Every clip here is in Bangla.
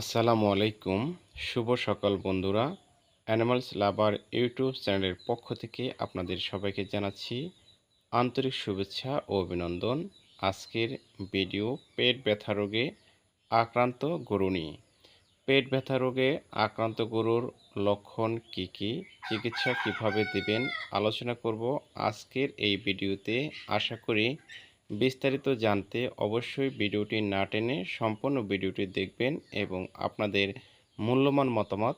আসসালামু আলাইকুম। শুভ সকাল বন্ধুরা। অ্যানিমালস লাভার ইউটিউব চ্যানেলের পক্ষ থেকে আপনাদের সবাইকে জানাচ্ছি আন্তরিক শুভেচ্ছা ও অভিনন্দন। আজকের ভিডিও পেট ব্যথা রোগে আক্রান্ত গরু নিয়ে। পেট ব্যথা রোগে আক্রান্ত গরুর লক্ষণ কি কি, চিকিৎসা কীভাবে দেবেন, আলোচনা করব আজকের এই ভিডিওতে। আশা করি বিস্তারিত জানতে অবশ্যই ভিডিওটি না টেনে সম্পূর্ণ ভিডিওটি দেখবেন এবং আপনাদের মূল্যবান মতামত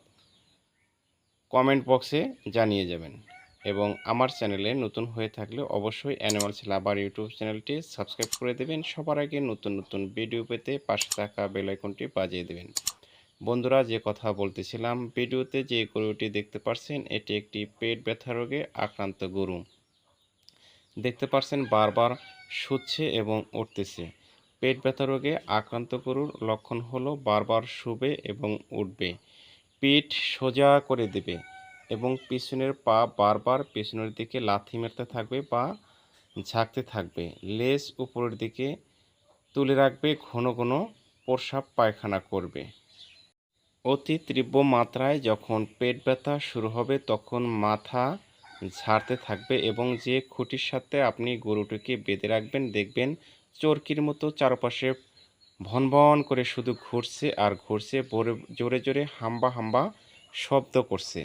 কমেন্ট বক্সে জানিয়ে যাবেন। এবং আমার চ্যানেলে নতুন হয়ে থাকলে অবশ্যই অ্যানিমালস লাভার ইউটিউব চ্যানেলটি সাবস্ক্রাইব করে দেবেন। সবার আগে নতুন নতুন ভিডিও পেতে পাশে থাকা বেলাইকনটি বাজিয়ে দেবেন। বন্ধুরা, যে কথা বলতেছিলাম, ভিডিওতে যে গরুটি দেখতে পাচ্ছেন এটি একটি পেট ব্যথা রোগে আক্রান্ত গরু। দেখতে পাচ্ছেন বারবার শুচ্ছে এবং উঠতেছে। পেট ব্যথা রোগে আক্রান্ত গরুর লক্ষণ হলো বারবার শুবে এবং উঠবে। পিঠ সোজা করে দেবে এবং পিছনের পা বারবার পিছনের দিকে লাথি মারতে থাকবে বা ঝাঁকতে থাকবে। লেজ উপরের দিকে তুলে রাখবে, ঘন ঘন প্রসাব পায়খানা করবে। অতি তীব্র মাত্রায় যখন পেট ব্যথা শুরু হবে, তখন মাথা ঝাড়তে থাকবে এবং যে খুঁটির সাথে আপনি গরুটিকে বেঁধে রাখবেন, দেখবেন চরকির মতো চারপাশে ভন ভন করে শুধু ঘুরছে আর ঘুরছে জোরে জোরে হাম্বা হাম্বা শব্দ করছে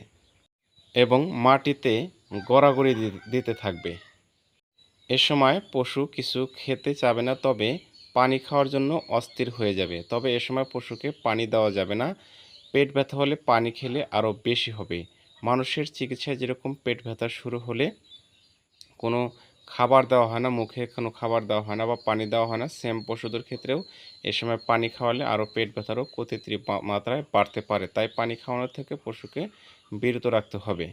এবং মাটিতে গড়াগড়ি দিতে থাকবে। এ সময় পশু কিছু খেতে চাবে না, তবে পানি খাওয়ার জন্য অস্থির হয়ে যাবে। তবে এ সময় পশুকে পানি দেওয়া যাবে না। পেট ব্যথা হলে পানি খেলে আরও বেশি হবে। মানুষের চিকিৎসায় যেরকম পেট ব্যথা শুরু হলে কোনো খাবার দেওয়া হয় না, মুখে কোনো খাবার দেওয়া হয় না বা পানি দেওয়া হয় না, সেম পশুদের ক্ষেত্রেও এ সময় পানি খাওয়ালে আরও পেট ব্যথারও কতিত্রী মাত্রায় বাড়তে পারে। তাই পানি খাওয়ানোর থেকে পশুকে বিরত রাখতে হবে।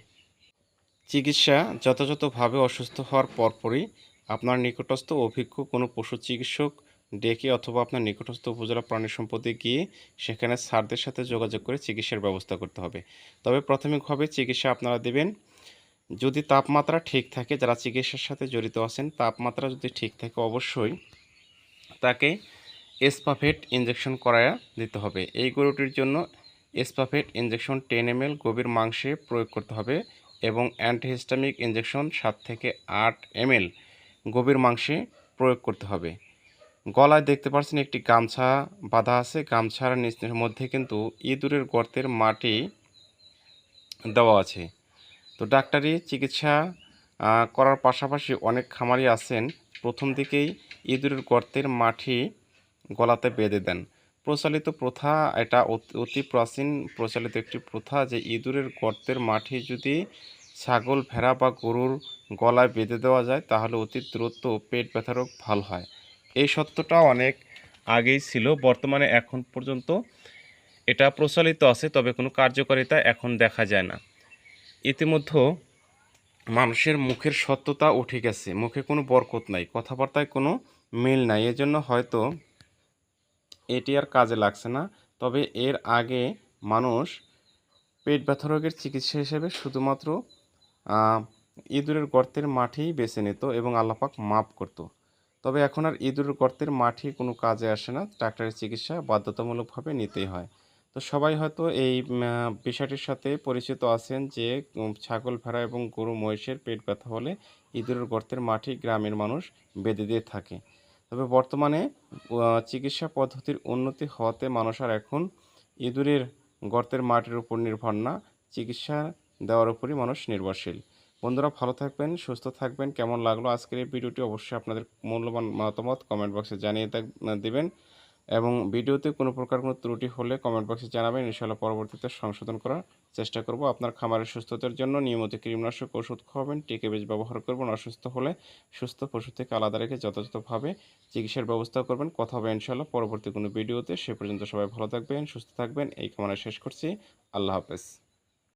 চিকিৎসা যথাযথভাবে অসুস্থ হওয়ার পরপরই আপনার নিকটস্থ অভিজ্ঞ কোনো পশু চিকিৎসক ডেকে অথবা আপনার নিকটস্থ উপজেলা প্রাণী সম্পদে গিয়ে সেখানে সারদের সাথে যোগাযোগ করে চিকিৎসার ব্যবস্থা করতে হবে। তবে প্রাথমিকভাবে চিকিৎসা আপনারা দেবেন, যদি তাপমাত্রা ঠিক থাকে, যারা চিকিৎসার সাথে জড়িত আছেন, তাপমাত্রা যদি ঠিক থাকে অবশ্যই তাকে এসপাফেট ইঞ্জেকশন করায়া দিতে হবে। এই গরুটির জন্য এসপাফেট ইঞ্জেকশন টেন এম গভীর মাংসে প্রয়োগ করতে হবে এবং অ্যান্টিহিস্টামিক ইঞ্জেকশন সাত থেকে আট এম গভীর মাংসে প্রয়োগ করতে হবে। গলায় দেখতে পাচ্ছেন একটি গামছা বাঁধা আছে। গামছার নিচের মধ্যে কিন্তু ইঁদুরের গর্তের মাটি দেওয়া আছে। তো ডাক্তারি চিকিৎসা করার পাশাপাশি অনেক খামারি আছেন। প্রথম দিকেই ইঁদুরের গর্তের মাটি গলাতে বেঁধে দেন। প্রচলিত প্রথা এটা অতি প্রাচীন প্রচলিত একটি প্রথা যে ইঁদুরের গর্তের মাটি যদি ছাগল, ভেড়া বা গরুর গলায় বেঁধে দেওয়া যায়, তাহলে অতি দ্রুত পেট ব্যথা রোগ ভালো হয়। এই সত্যটা অনেক আগেই ছিল, বর্তমানে এখন পর্যন্ত এটা প্রচলিত আছে, তবে কোনো কার্যকারিতা এখন দেখা যায় না। ইতিমধ্যে মানুষের মুখের সত্যতা উঠে গেছে, মুখে কোনো বরকত নাই, কথাবার্তায় কোনো মিল নাই, এজন্য হয়তো এটি আর কাজে লাগছে না, তবে এর আগে মানুষ পেট ব্যথা রোগের চিকিৎসা হিসেবে শুধুমাত্র ইঁদুরের গর্তের মাঠেই বেছে নিত এবং আল্লাপাক মাপ করত। তবে এখন আর ইঁদুরের গর্তের মাঠে কোনো কাজে আসে না। ডাক্তারের চিকিৎসা বাধ্যতামূলকভাবে নিতেই হয়। তো সবাই হয়তো এই বিষয়টির সাথে পরিচিত আছেন যে ছাগল ভেড়া এবং গরু মহিষের পেট ব্যথা হলে ইঁদুরের গর্তের মাটি গ্রামের মানুষ বেঁধে দিয়ে থাকে। তবে বর্তমানে চিকিৎসা পদ্ধতির উন্নতি হওয়াতে মানুষ আর এখন ইঁদুরের গর্তের মাটির উপর নির্ভর না। চিকিৎসা দেওয়ার উপরই মানুষ নির্ভরশীল। বন্ধুরা ভালো থাকবেন, সুস্থ থাকবেন, কেমন লাগল আজকের এই ভিডিওটি অবশ্যই আপনাদের মূল্যবান মতামত কমেন্ট বক্সে জানিয়ে দেবেন এবং ভিডিওতে কোনো প্রকার কোনো ত্রুটি হলে কমেন্ট বক্সে জানাবেন, ইনশাআল্লাহ পরবর্তীতে সংশোধন করার চেষ্টা করব। আপনার খামারের সুস্থতার জন্য নিয়মিত কীটনাশক ওষুধ খাওয়াবেন, টিকে বেশ ব্যবহার করবেন, অসুস্থ হলে সুস্থ পশু থেকে আলাদা রেখে যথাযথভাবে চিকিৎসার ব্যবস্থা করবেন। কথা হবে ইনশাআল্লাহ পরবর্তী কোনো ভিডিওতে। সে পর্যন্ত সবাই ভালো থাকবেন, সুস্থ থাকবেন, এই কামনা শেষ করছি। আল্লাহ হাফেজ।